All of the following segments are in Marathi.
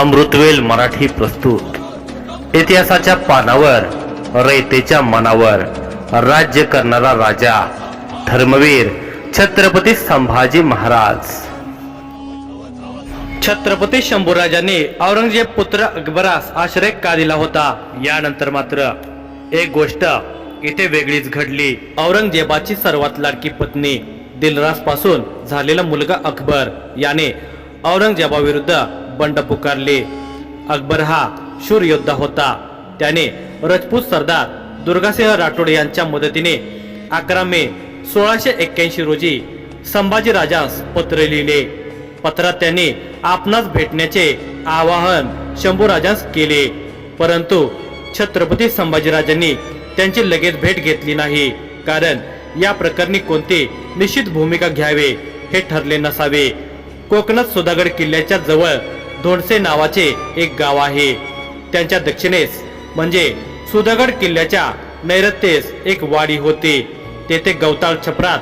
अमृतवेल मराठी प्रस्तुत. इतिहासाच्या पानावर रयतेच्या मनावर राज्य करणारा राजा धर्मवीर छत्रपती संभाजी महाराज. छत्रपती शंभूराजाने औरंगजेब पुत्र अकबरास आश्रय का दिला होता? यानंतर मात्र एक गोष्ट इथे वेगळीच घडली. औरंगजेबाची सर्वात लाडकी पत्नी दिलरासपासून झालेला मुलगा अकबर याने औरंगजेबाविरुद्ध बंड पुकारले. अकबर हा शूर योद्धा होता. त्याने रजपूत सरदार दुर्गासिंह राठोड यांच्या मदतीने अकरा मे सोळाशे एक्क्याऐंशी रोजी संभाजी राजास पत्र लिहिले. पत्रात त्यांनी आपणास भेटण्याचे आवाहन शंभूराजास केले. परंतु छत्रपती संभाजीराजांनी त्यांची लगेच भेट घेतली नाही. कारण या प्रकरणी कोणती निश्चित भूमिका घ्यावे हे ठरले नसावे. कोकणात सुधागड किल्ल्याच्या जवळ धोंडसे नावाचे एक गाव आहे. त्यांच्या दक्षिणेस म्हणजे सुधागड किल्ल्याच्या नैऋत्येस एक वाडी होती. तेथे गवताळ छपरात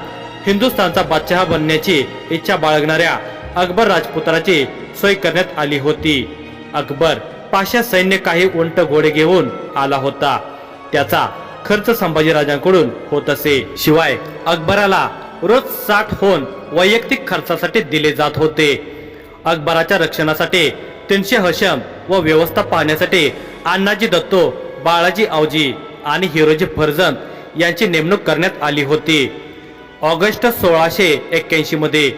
हिंदुस्थानचा बादशहा बनण्याची इच्छा बाळगणाऱ्या अकबर राजपुत्राची सोय करण्यात आली होती. अकबर पाशा सैन्य काही उंट घोडे घेऊन आला होता. त्याचा खर्च संभाजीराजांकडून होत असे. शिवाय अकबराला रोज साठ होऊन वैयक्तिक खर्चासाठी दिले जात होते. अकबराच्या रक्षणासाठी तीनशे हशम व व्यवस्था पाहण्यासाठी अण्णाजी दत्तो बाळाजी आवजी आणि हिरोजी फर्जन यांची नेमणूक करण्यात आली होती. ऑगस्ट सोळाशे एक्क्याऐंशी मध्ये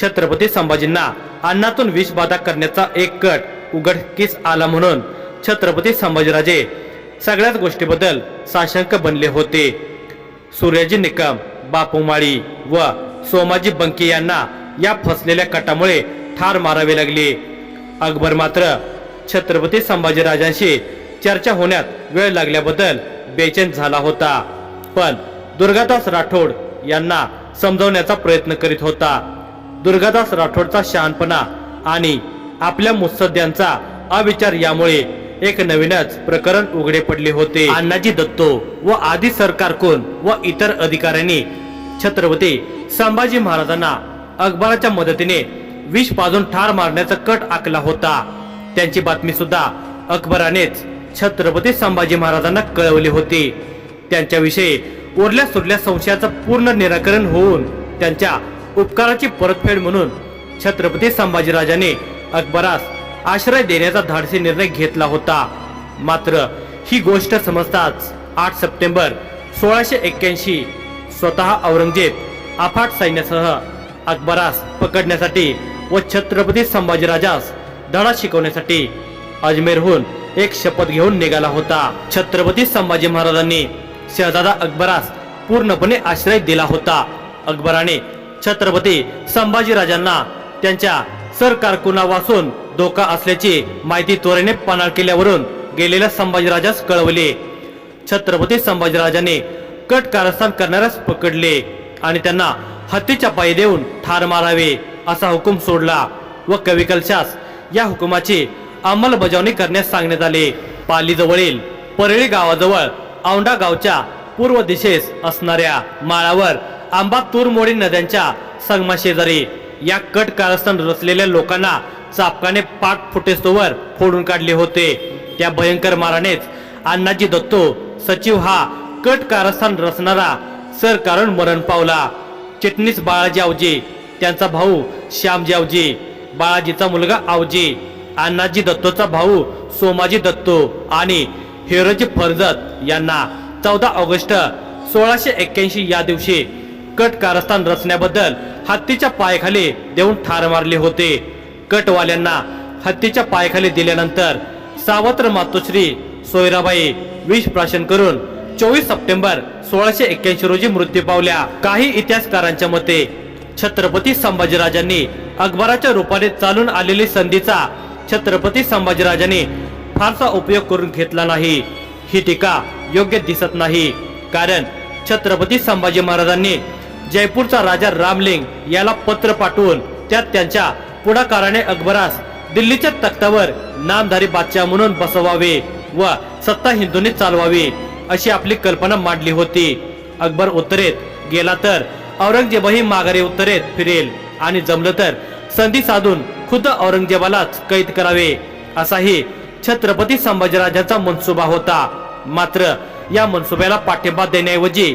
छत्रपती संभाजींना अन्नातून विषबाधा करण्याचा एक कट उघडकीस आला म्हणून छत्रपती संभाजीराजे सगळ्याच गोष्टीबद्दल साशंक बनले होते. सूर्याजी निकम बापू माळी व सोमाजी बंकी यांना या फसलेल्या कटामुळे ठार मारावे लागले. अकबर मात्र छत्रपती संभाजीराजांशी चर्चा होण्यात वेळ लागल्याबद्दल बेचैन झाला होता. पण दुर्गादास राठोड यांना समजवण्याचा प्रयत्न करीत होता. दुर्गादास राठोडचा शहाणपणा आणि आपल्या मुत्सद्यांचा अविचार यामुळे एक नवीनच प्रकरण उघडे पडले होते. अण्णाजी दत्तो व आदी सरकारकून व इतर अधिकाऱ्यांनी छत्रपती संभाजी महाराजांना अकबराच्या मदतीने विष पाजून ठार मारण्याचा कट आखला होता. त्यांची बातमी सुद्धा अकबरानेच छत्रपती संभाजी महाराजांना कळवली होती. त्यांच्याविषयी उरल्या सुरल्या संशयाचं पूर्ण निराकरण होऊन त्यांच्या उपकाराची परतफेड म्हणून छत्रपती संभाजीराजाने अकबरास आश्रय देण्याचा धाडसी निर्णय घेतला होता. मात्र ही गोष्ट समजताच आठ सप्टेंबर सोळाशे एक्क्याऐंशी स्वतः औरंगजेब अफाट सैन्यासह अकबरास पकडण्यासाठी व छत्रपती संभाजीराजास धडा शिकवण्यासाठी अजमेरहून एक शपथ घेऊन निघाला होता. छत्रपती संभाजी महाराजांनी शहजादा अकबरास पूर्णपणे आश्रय दिला होता. अकबराने छत्रपती संभाजीराजांना त्यांच्या सरकारकुनापासून धोका असल्याची माहिती त्वरेने पनाळ केल्यावरून गेलेल्या संभाजीराजास कळवले. छत्रपती संभाजीराजाने कट कारस्थान करणाऱ्यास पकडले आणि त्यांना हत्तीच्या पायी देऊन ठार मारावे. असा हुकूम सोडला व कविकलशास या हुकुमाची अंमलबजावणी करण्यास सांगण्यात आले. पालीजवळील परळी गावाजवळ औंढा गावच्या पूर्व दिशेस असणाऱ्या माळावर आंबा तुरमोडी नद्यांच्या संगमाशेजारी या कट कारस्थान रचलेल्या लोकांना चापकाने पाठ फुटेस्तोवर फोडून काढले होते. त्या भयंकर मारानेच अण्णाजी दत्तो सचिव हा कट कारस्थान रचणारा सरकारून मरण पावला. चिटणीस बाळाजी आवजी त्यांचा भाऊ श्यामजी आवजी बाळाजीचा मुलगा आवजी अण्णाजी दत्तोचा भाऊ सोमाजी दत्तो आणि हिरोजी फर्जत यांना चौदा ऑगस्ट सोळाशे एक्क्याऐंशी या दिवशी कट कारस्थान रचण्याबद्दल हत्तीच्या पायाखाली देऊन ठार मारले होते. कटवाल्यांना हत्तीच्या पायाखाली दिल्यानंतर सावत्र मातोश्री सोयराबाई विष प्राशन करून चोवीस सप्टेंबर सोळाशे एक्क्याऐंशी रोजी मृत्यू पावल्या. काही इतिहासकारांच्या मते छत्रपती संभाजीराजांनी अकबराच्या रूपाने चालून आलेली संधीचा छत्रपती संभाजीराजांनी फारसा उपयोग करून घेतला नाही. ही टीका योग्य दिसत नाही. कारण छत्रपती संभाजी महाराजांनी जयपूरचा राजा रामलिंग याला पत्र पाठवून त्यात त्यांच्या पुढाकाराने अकबरास दिल्लीच्या तख्तावर नामधारी बादशाह म्हणून बसवावे व सत्ता हिंदूंनी चालवावी अशी आपली कल्पना मांडली होती. अकबर उत्तरेत गेला तर औरंगजेबही माघारी उत्तरेत फिरेल आणि जमलं तर संधी साधून खुद्द औरंगजेबालाच कैद करावे असाही छत्रपती संभाजीराजांचा मनसुबा होता. मात्र या मनसुब्याला पाठिंबा देण्याऐवजी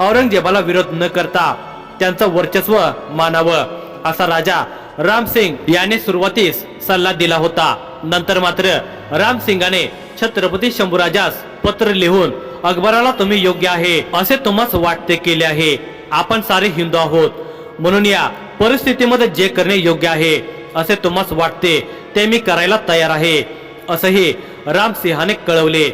औरंगजेबाला विरोध न करता त्यांचं वर्चस्व मानावं असा राजा रामसिंग याने सुरुवातीस सल्ला दिला होता. नंतर मात्र रामसिंगाने छत्रपती शंभूराजास पत्र लिहून अकबराला तुम्ही योग्य आहे असे तुम्हास वाटते केले आहे. आपण सारे हिंदू आहोत. म्हणून या परिस्थितीमध्ये जे करणे योग्य आहे असे तुम्हाला वाटते ते मी करायला तयार आहे असंही रामसिंहाने कळवले.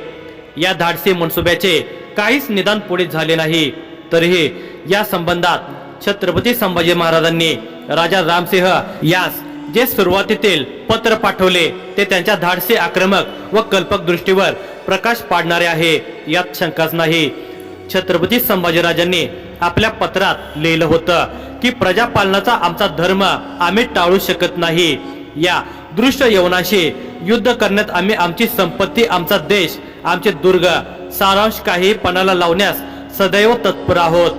या धाडसी मनसुब्याचे काहीच निदान पुढे झाले नाही. तरीही या संबंधात छत्रपती संभाजी महाराजांनी राजा रामसिंह यास जे सुरुवातीतील पत्र पाठवले ते त्यांच्या धाडसी आक्रमक व कल्पक दृष्टीवर प्रकाश पाडणारे आहे यात शंकाच नाही. छत्रपती संभाजीराजांनी आपल्या पत्रात लिहिलं होतं की प्रजापालनाचा आमचा धर्म आम्ही टाळू शकत नाही. या दृश्य यवनाशी युद्ध करण्यात आम्ही आमची संपत्ती आमचा देश आमचे दुर्ग सारांश काही पणाला लावण्यास सदैव तत्पर आहोत.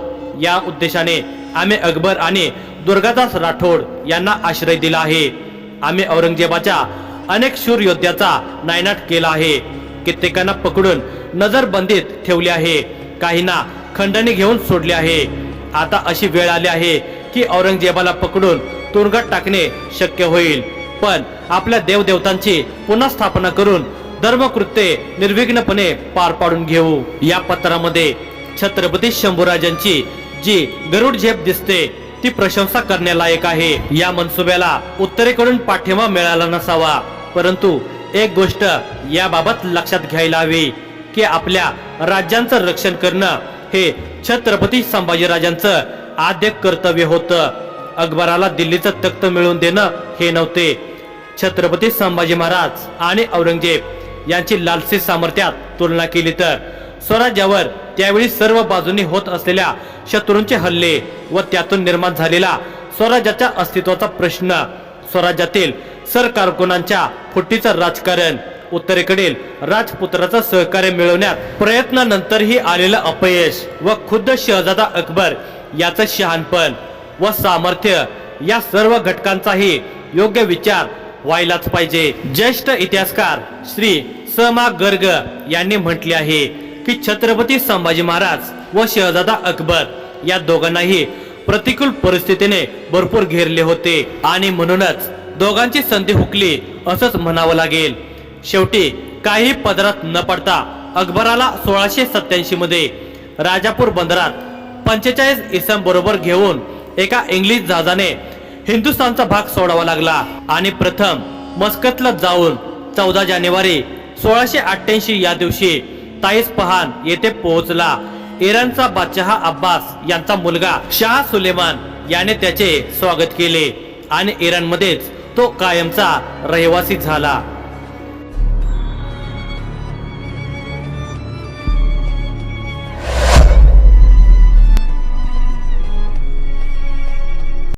या उद्देशाने आम्ही अकबर आणि दुर्गादास राठोड यांना आश्रय दिला आहे. आम्ही औरंगजेबाच्या अनेक शूर योद्ध्याचा नायनाट केला आहे. कित्येकांना पकडून नजरबंदीत ठेवले आहे. काहींना खंडणी घेऊन सोडले आहे. आता अशी वेळ आली आहे की औरंगजेबाला पकडून तुरुंगात टाकणे शक्य होईल. पण आपल्या देवदेवतांची पुन्हा स्थापना करून धर्मकृत्ये निर्विघ्नपणे पार पाडून घेऊ. या पत्रामध्ये छत्रपती शंभूराजांची जी गरुड झेप दिसते ती प्रशंसा करण्यालायक आहे. या मनसुब्याला उत्तरेकडून पाठिंबा मिळाला नसावा. परंतु एक गोष्ट याबाबत लक्षात घ्यायला हवी की आपल्या राज्यांचं रक्षण करणं हे छत्रपती संभाजीराजांचं आद्य कर्तव्य होतं. अकबराला दिल्लीचं तख्त मिळवून देणं हे नव्हते. छत्रपती संभाजी महाराज आणि औरंगजेब यांची लालसी सामर्थ्यात तुलना केली तर स्वराज्यावर त्यावेळी सर्व बाजूंनी होत असलेल्या शत्रूंचे हल्ले व त्यातून निर्माण झालेला स्वराज्याच्या अस्तित्वाचा प्रश्न स्वराज्यातील सरकारकुनांच्या फुटीचं राजकारण उत्तरेकडील राजपुत्राचं सहकार्य मिळवण्यात प्रयत्नानंतरही आलेलं अपयश व खुद्द शहजादा अकबर याचं शहाणपण व सामर्थ्य या सर्व घटकांचाही योग्य विचार व्हायलाच पाहिजे. ज्येष्ठ इतिहासकार श्री स मा गर्ग यांनी म्हटले आहे की छत्रपती संभाजी महाराज व शहजादा अकबर या दोघांनाही प्रतिकूल परिस्थितीने भरपूर घेरले होते आणि म्हणूनच दोघांची संधी हुकली असंच म्हणावं लागेल. शेवटी काही पदरात न पडता अकबराला सोळाशे सत्याऐंशी मध्ये राजापूर बंदरात पंचेचाळीस इसम बरोबर घेऊन एका इंग्लिश जहाजाने हिंदुस्थानचा भाग सोडावा लागला. आणि प्रथम मस्कतला जाऊन चौदा जानेवारी सोळाशे अठ्ठ्याऐंशी या दिवशी ताईस पहान येथे पोहोचला. इराणचा बादशहा अब्बास यांचा मुलगा शाह सुलेमान याने त्याचे स्वागत केले आणि इराणमध्येच तो कायमचा रहिवासी झाला.